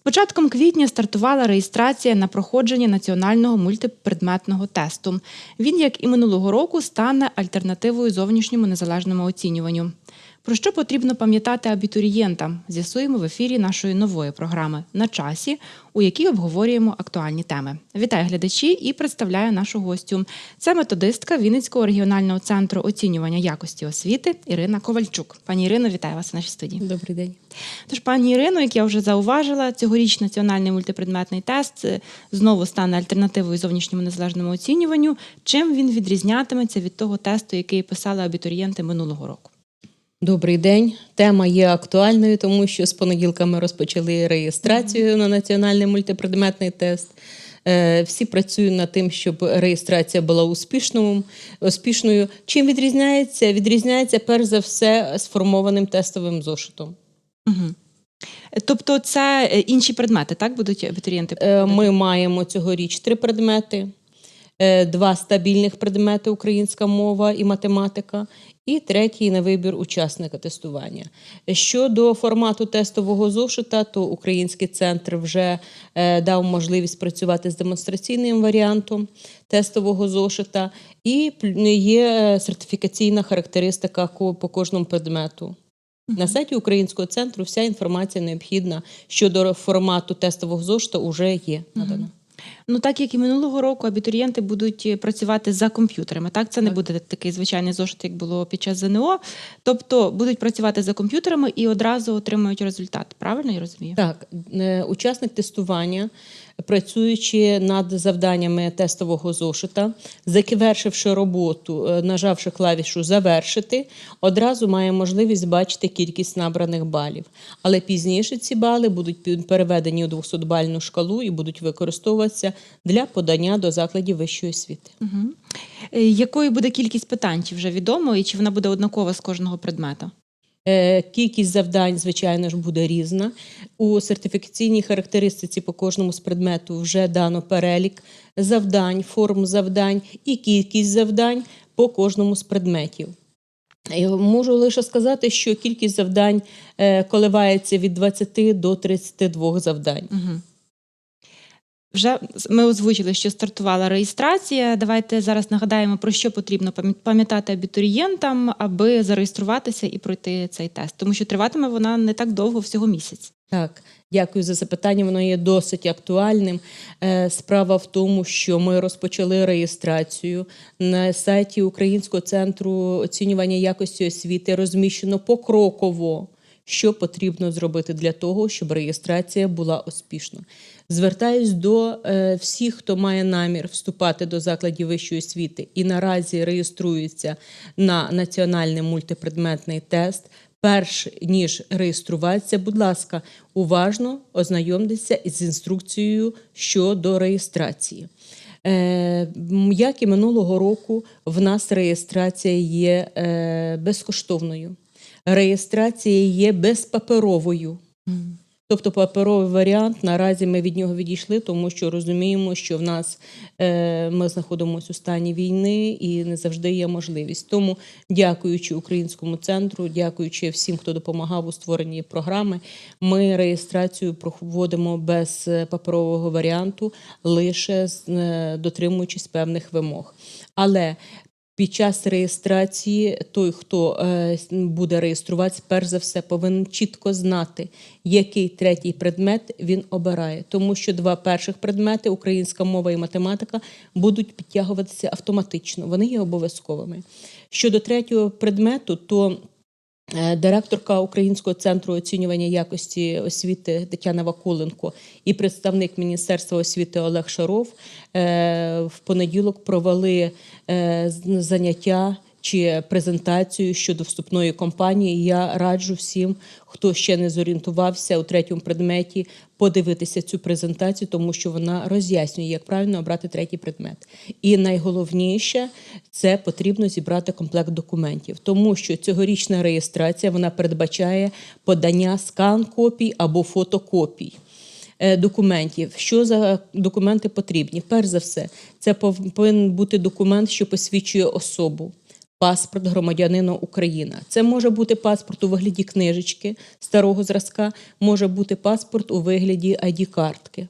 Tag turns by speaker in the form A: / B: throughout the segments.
A: З початком квітня стартувала реєстрація на проходження національного мультипредметного тесту. Він, як і минулого року, стане альтернативою зовнішньому незалежному оцінюванню. Про що потрібно пам'ятати абітурієнтам? З'ясуємо в ефірі нашої нової програми на часі, у якій обговорюємо актуальні теми. Вітаю глядачі і представляю нашу гостю. Це методистка Вінницького регіонального центру оцінювання якості освіти Ірина Ковальчук. Пані Ірино, вітаю вас у нашій студії.
B: Добрий день.
A: Тож, пані Ірино, як я вже зауважила, цьогоріч національний мультипредметний тест е, знову стане альтернативою зовнішньому незалежному оцінюванню. Чим він відрізнятиметься від того тесту, який писали абітурієнти минулого року?
B: Добрий день. Тема є актуальною, тому що з понеділка ми розпочали реєстрацію на національний мультипредметний тест. Е, Всі працюють над тим, щоб реєстрація була успішною. успішною. Чим відрізняється? Відрізняється перш за все сформованим тестовим зошитом.
A: Угу. Тобто, це е, інші предмети, так будуть абітурієнти?
B: Е. Ми маємо цьогоріч три предмети: два стабільних предмети українська мова і математика, і третій на вибір учасника тестування. Щодо формату тестового зошита, то Український центр вже е, дав можливість працювати з демонстраційним варіантом тестового зошита, і є сертифікаційна характеристика по кожному предмету. На сайті Українського центру вся інформація необхідна щодо формату тестового зошита вже є надана.
A: Ну, так як і минулого року, абітурієнти будуть е, працювати за комп'ютерами. Так, це не буде такий звичайний зошит, як було під час ЗНО. Тобто будуть працювати за комп'ютерами і одразу отримують результат. Правильно я розумію?
B: Так, е, учасник тестування, працюючи над завданнями тестового зошита, завершивши роботу, е, нажавши клавішу Завершити, одразу має можливість бачити кількість набраних балів. Але пізніше ці бали будуть переведені у 200-бальну шкалу і будуть використовуватися для подання до закладів вищої освіти.
A: Угу. Якою буде кількість питань? Чи вже відомо, і чи вона буде однакова з кожного предмета?
B: Е, Кількість завдань, звичайно ж, буде різна. У сертифікаційній характеристиці по кожному з предмету вже дано перелік завдань, форм завдань і кількість завдань по кожному з предметів. Е, Можу лише сказати, що кількість завдань е, коливається від 20 до 32 завдань.
A: Угу. Вже ми озвучили, що стартувала реєстрація. Давайте зараз нагадаємо, про що потрібно пам'ятати абітурієнтам, аби зареєструватися і пройти цей тест, тому що триватиме вона не так довго, всього місяць.
B: Так, дякую за запитання. Воно є досить актуальним. Е, Справа в тому, що ми розпочали реєстрацію на сайті Українського центру оцінювання якості освіти. Розміщено покроково, що потрібно зробити для того, щоб реєстрація була успішна. Звертаюсь до е, всіх, хто має намір вступати до закладів вищої освіти і наразі реєструється на національний мультипредметний тест. Перш ніж реєструватися, будь ласка, уважно ознайомтеся із інструкцією щодо реєстрації. Е, як і минулого року, в нас реєстрація є е, безкоштовною. Реєстрація є безпаперовою. Тобто паперовий варіант наразі ми від нього відійшли, тому що розуміємо, що в нас е, ми знаходимося у стані війни і не завжди є можливість. Тому, дякуючи українському центру, дякуючи всім, хто допомагав у створенні програми, ми реєстрацію проводимо без е, паперового варіанту, лише е, дотримуючись певних вимог. Але під час реєстрації той, хто е, буде реєструватися, перш за все повинен чітко знати, який третій предмет він обирає, тому що два перших предмети українська мова і математика будуть підтягуватися автоматично. Вони є обов'язковими. Щодо третього предмету, то Директорка Українського центру оцінювання якості освіти Тетяна Вакуленко і представник Міністерства освіти Олег Шаров е, в понеділок провели е, заняття чи презентацію щодо вступної кампанії. Я раджу всім, хто ще не зорієнтувався у третьому предметі, подивитися цю презентацію, тому що вона роз'яснює, як правильно обрати третій предмет. І найголовніше це потрібно зібрати комплект документів, тому що цьогорічна реєстрація вона передбачає подання скан копій або фотокопій. е, Документів, що за документи потрібні? Перш за все, це повинен бути документ, що посвідчує особу. Паспорт громадянина України. Це може бути паспорт у вигляді книжечки старого зразка, може бути паспорт у вигляді ID-картки.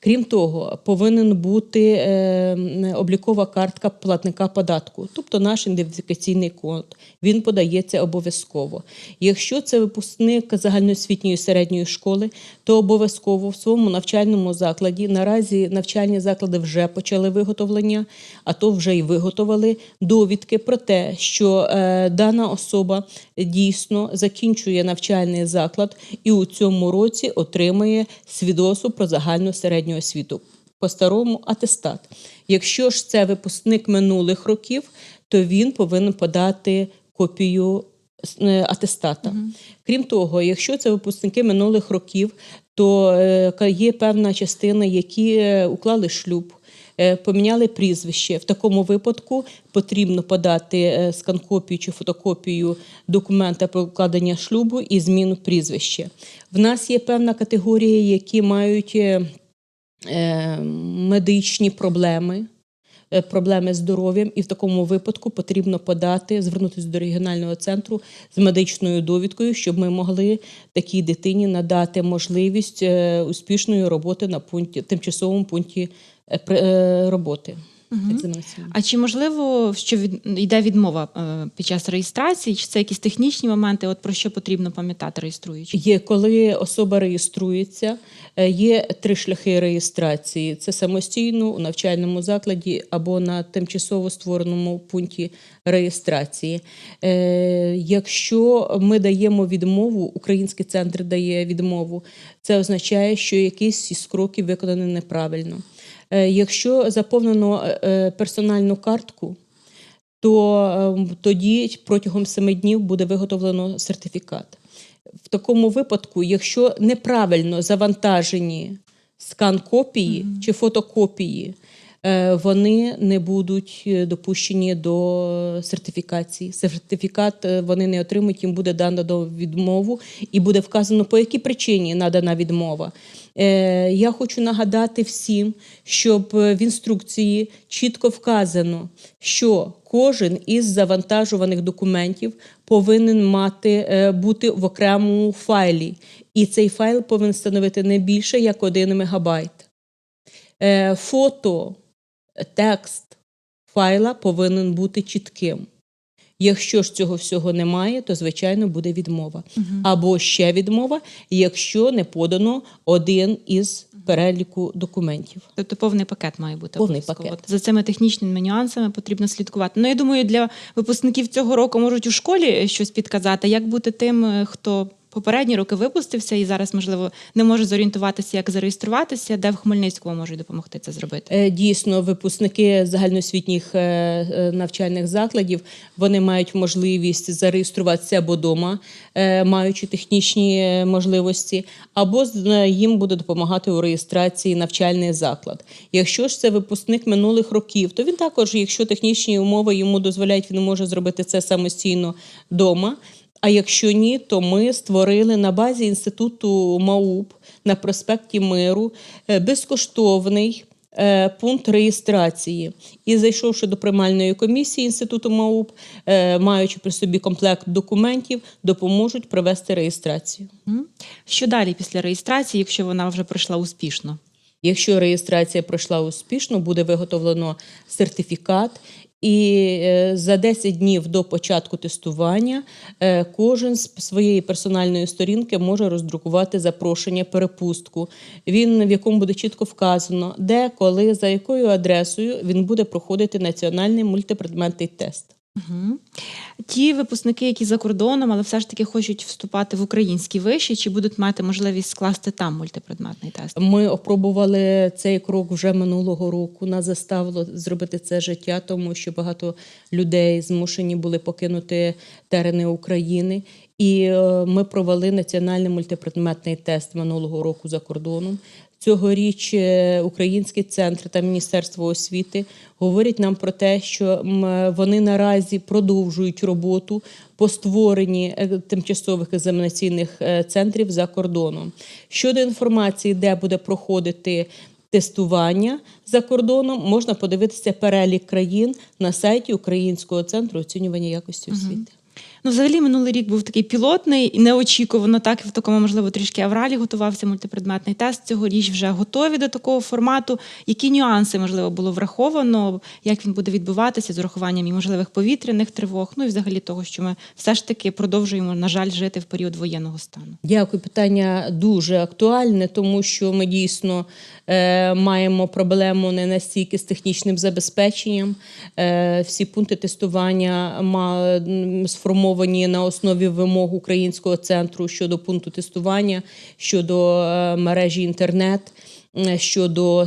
B: Крім того, повинен бути е, облікова картка платника податку, тобто наш ідентифікаційний код. Він подається обов'язково. Якщо це випускник загальноосвітньої середньої школи, то обов'язково в своєму навчальному закладі наразі навчальні заклади вже почали виготовлення, а то вже й виготовили довідки про те, що е, дана особа дійсно закінчує навчальний заклад і у цьому році отримує свідоцтво про загальну середню освіту. По-старому атестат. Якщо ж це випускник минулих років, то він повинен подати копію е, атестата. Крім того, якщо це випускники минулих років, то е, є певна частина, які е, уклали шлюб. Поміняли прізвище. В такому випадку потрібно подати скан-копію чи фотокопію документа про укладення шлюбу і зміну прізвища. В нас є певна категорія, які мають медичні проблеми. е, Проблеми з здоров'ям, і в такому випадку потрібно подати, звернутися до регіонального центру з медичною довідкою, щоб ми могли такій дитині надати можливість е, успішної роботи на пункті тимчасовому пункті е, е, роботи.
A: А чи можливо, що від йде відмова е, під час реєстрації? Чи це якісь технічні моменти? От про що потрібно пам'ятати реєструючи?
B: Є коли особа реєструється, е, є три шляхи реєстрації: це самостійно у навчальному закладі або на тимчасово створеному пункті реєстрації. Е, Якщо ми даємо відмову, український центр дає відмову, це означає, що якийсь із кроків виконаний неправильно. Е, Якщо заповнено е, е, персональну картку, то е, тоді протягом семи днів буде виготовлено сертифікат. В такому випадку, якщо неправильно завантажені скан копії чи фотокопії, вони не будуть е, допущені до сертифікації. Сертифікат е, вони не отримують, їм буде дано до відмову і буде вказано, по якій причині надана відмова. Е, Я хочу нагадати всім, щоб е, в інструкції чітко вказано, що кожен із завантажуваних документів повинен мати е, бути в окремому файлі, і цей файл повинен становити не більше як 1 мегабайт. Е, Фото, текст файла повинен бути чітким. Якщо ж цього всього немає, то звичайно буде відмова. Або ще відмова, якщо не подано один із переліку документів.
A: Тобто повний пакет має бути
B: Повний пакет.
A: За цими технічними нюансами потрібно слідкувати. Ну я думаю, для випускників цього року можуть у школі щось підказати, як бути тим, е, хто попередні роки випустився і зараз, можливо, не може зорієнтуватися, як зареєструватися, де в Хмельницькому можуть допомогти це зробити.
B: Е, Дійсно, випускники загальноосвітніх е, е, навчальних закладів вони мають можливість зареєструватися або вдома, маючи технічні можливості, або їм буде допомагати у реєстрації навчальний заклад. Якщо ж це випускник минулих років, то він також, якщо технічні умови йому дозволяють, він може зробити це самостійно вдома. А якщо ні, то ми створили на базі інституту МАУП на проспекті Миру е, безкоштовний е, пункт реєстрації. І зайшовши до приймальної комісії інституту МАУП, е, маючи при собі комплект документів, допоможуть провести реєстрацію.
A: Що далі після реєстрації, якщо вона вже пройшла успішно?
B: Якщо реєстрація пройшла успішно, буде виготовлено сертифікат. І е, за 10 днів до початку тестування е, кожен з своєї персональної сторінки може роздрукувати запрошення перепустку. Він в якому буде чітко вказано, де, коли, за якою адресою він буде проходити національний мультипредметний тест.
A: Угу. Ті випускники, які за кордоном, але все ж таки хочуть вступати в українські виші, чи будуть мати можливість скласти там мультипредметний тест?
B: Ми опробували цей крок вже минулого року. Нас заставило зробити це життя, тому що багато людей змушені були покинути терени України. І е, ми провели національний мультипредметний тест минулого року за кордоном. Цьогоріч е, Український центр та Міністерство освіти говорять нам про те, що вони наразі продовжують роботу по створенні е, тимчасових екзаменаційних е, центрів за кордоном. Щодо інформації, де буде проходити тестування за кордоном, можна подивитися перелік країн на сайті Українського центру оцінювання якості освіти.
A: Ну, взагалі, минулий рік був такий пілотний і неочікувано, так в такому, можливо, трішки авралі готувався мультипредметний тест. Цьогоріч вже готові до такого формату. Які нюанси, можливо, було враховано, як він буде відбуватися з урахуванням і можливих повітряних тривог, ну і взагалі того, що ми все ж таки продовжуємо, на жаль, жити в період воєнного стану.
B: Дякую, питання дуже актуальне, тому що ми дійсно е, маємо проблему не настільки з технічним забезпеченням. Е, всі пункти тестування м, сформовані на основі вимог Українського центру щодо пункту тестування, щодо е, мережі інтернет. Щодо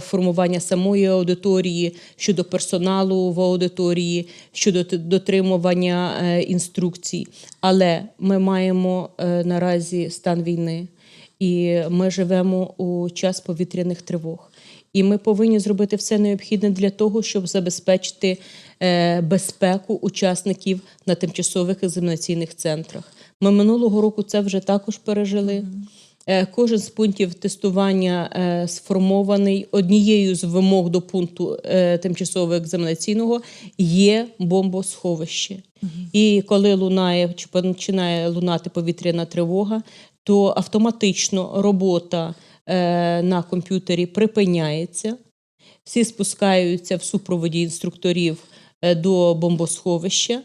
B: формування самої аудиторії, щодо персоналу в аудиторії, щодо дотримування е, інструкцій. Але ми маємо е, наразі стан війни, і ми живемо у час повітряних тривог. І ми повинні зробити все необхідне для того, щоб забезпечити безпеку учасників на тимчасових екзаменаційних центрах. Ми минулого року це вже також пережили. Е, Кожен з пунктів тестування е, сформований однією з вимог до пункту е, тимчасового екзаменаційного є бомбосховище. І коли лунає чи починає лунати повітряна тривога, то автоматично робота е, на комп'ютері припиняється. Всі спускаються в супроводі інструкторів е, до бомбосховища.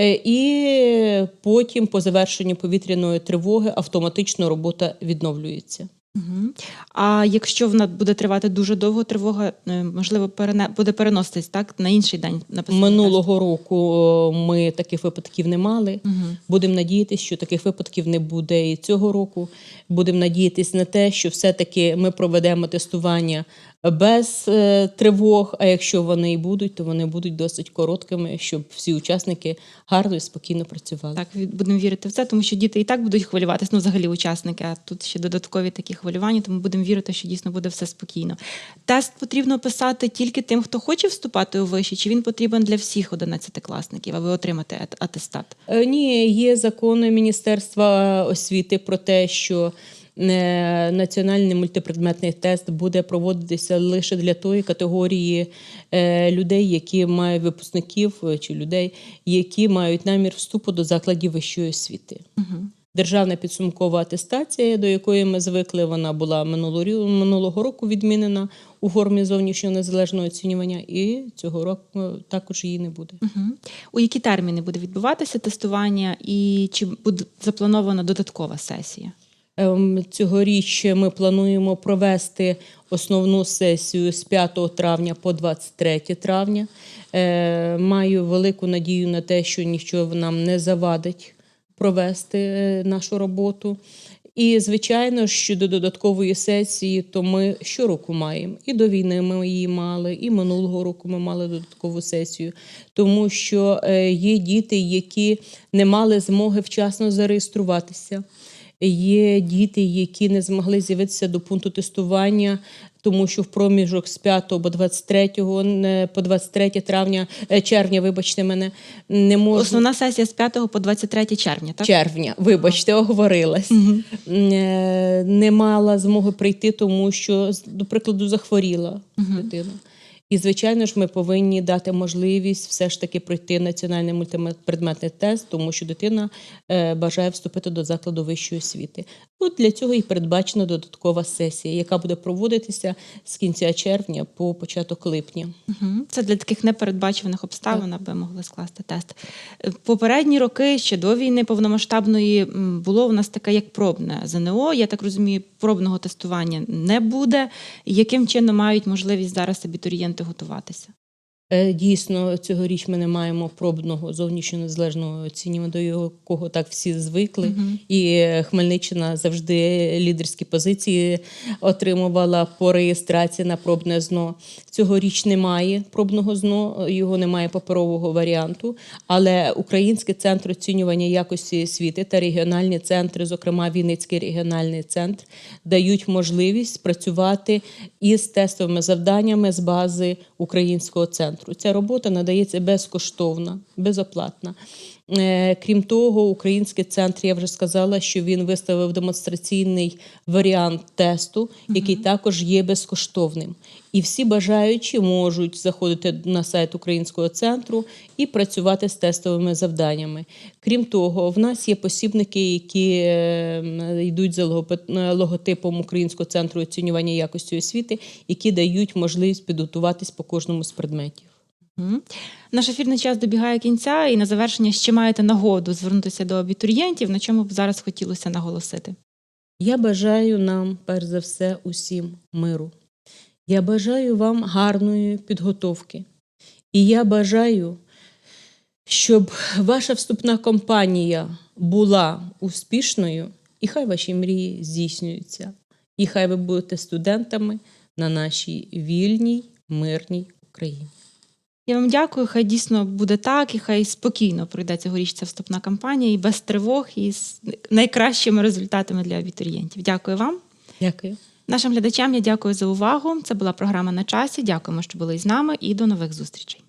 B: Е, І потім, по завершенню повітряної тривоги, автоматично робота відновлюється.
A: Угу. А якщо вона буде тривати дуже довго, тривога е, можливо перене... буде переноситись так на інший день написано.
B: Минулого року ми таких випадків не мали.
A: Угу.
B: Будемо надіятися, що таких випадків не буде і цього року. Будемо надіятися на те, що все-таки ми проведемо тестування без е, тривог. А якщо вони і будуть, то вони будуть досить короткими, щоб всі учасники гарно і спокійно працювали.
A: Так, будемо вірити в це, тому що діти і так будуть хвилюватися, ну взагалі учасники, а тут ще додаткові такі хвилювання, тому будемо вірити, що дійсно буде все спокійно. Тест потрібно писати тільки тим, хто хоче вступати у виші, чи він потрібен для всіх 11-класників, аби отримати атестат?
B: Е, Ні, є закони Міністерства освіти про те, що національний мультипредметний тест буде проводитися лише для тої категорії е, людей, які мають випускників е, чи людей, які мають намір вступу до закладів вищої освіти.
A: Угу.
B: Державна підсумкова атестація, до якої ми звикли, вона була минулого року відмінена у формі зовнішнього незалежного оцінювання, і цього року е, також її не буде.
A: Угу. У які терміни буде відбуватися тестування і чи буде запланована додаткова сесія?
B: Ем, Цьогоріч ми плануємо провести основну сесію з 5 травня по 23 травня. Е, Маю велику надію на те, що нічого нам не завадить провести е, нашу роботу. І, звичайно, щодо додаткової сесії, то ми щороку маємо. І до війни ми її мали, і минулого року ми мали додаткову сесію, тому що е, є діти, які не мали змоги вчасно зареєструватися. Є діти, які не змогли з'явитися до пункту тестування, тому що в проміжок з 5 по 23, не- по 23 травня, е, червня, вибачте мене, не можна.
A: Основна сесія з 5 по 23 червня, так?
B: Червня, вибачте, оговорилась.
A: Мгм.
B: Е, Не мала змоги прийти, тому що, до прикладу, захворіла дитина. І, звичайно ж, ми повинні дати можливість все ж таки пройти національний мультипредметний тест, тому що дитина е, бажає вступити до закладу вищої освіти. От для цього і передбачена додаткова сесія, яка буде проводитися з кінця червня по початок липня.
A: Угу. Це для таких непередбачуваних обставин, аби могли скласти тест. Е, Попередні роки ще до війни повномасштабної було у нас таке як пробне ЗНО. Я так розумію, пробного тестування не буде. Яким чином мають можливість зараз абітурієнти готуватися?
B: Е, Дійсно, цьогоріч ми не маємо пробного зовнішнього незалежного оцінювання, до якого так всі звикли. І е, Хмельниччина завжди лідерські позиції отримувала по реєстрації на пробне ЗНО. Цьогоріч немає пробного ЗНО, його немає паперового варіанту. Але Український центр оцінювання якості освіти та регіональні центри, зокрема Вінницький регіональний центр, дають можливість працювати із тестовими завданнями з бази українського центру. Ця робота надається безкоштовно, безоплатна. Е, Крім того, український центр, я вже сказала, що він виставив демонстраційний варіант тесту, який також є безкоштовним. І всі бажаючі можуть заходити на сайт українського центру і працювати з тестовими завданнями. Крім того, в нас є посібники, які е, йдуть за логотипом Українського центру оцінювання якості освіти, які дають можливість підготуватись по кожному з предметів.
A: Наш ефірний час добігає кінця, і на завершення ще маєте нагоду звернутися до абітурієнтів, на чому б зараз хотілося наголосити.
B: Я бажаю нам, перш за все, усім миру. Я бажаю вам гарної підготовки. І я бажаю, щоб ваша вступна кампанія була успішною, і хай ваші мрії здійснюються. І хай ви будете студентами на нашій вільній, мирній Україні.
A: Я вам дякую. Хай дійсно буде так, і хай спокійно пройде цьогоріч ця вступна кампанія, і без тривог, і з найкращими результатами для абітурієнтів. Дякую вам.
B: Дякую.
A: Нашим глядачам я дякую за увагу. Це була програма на часі. Дякуємо, що були з нами, і до нових зустрічей.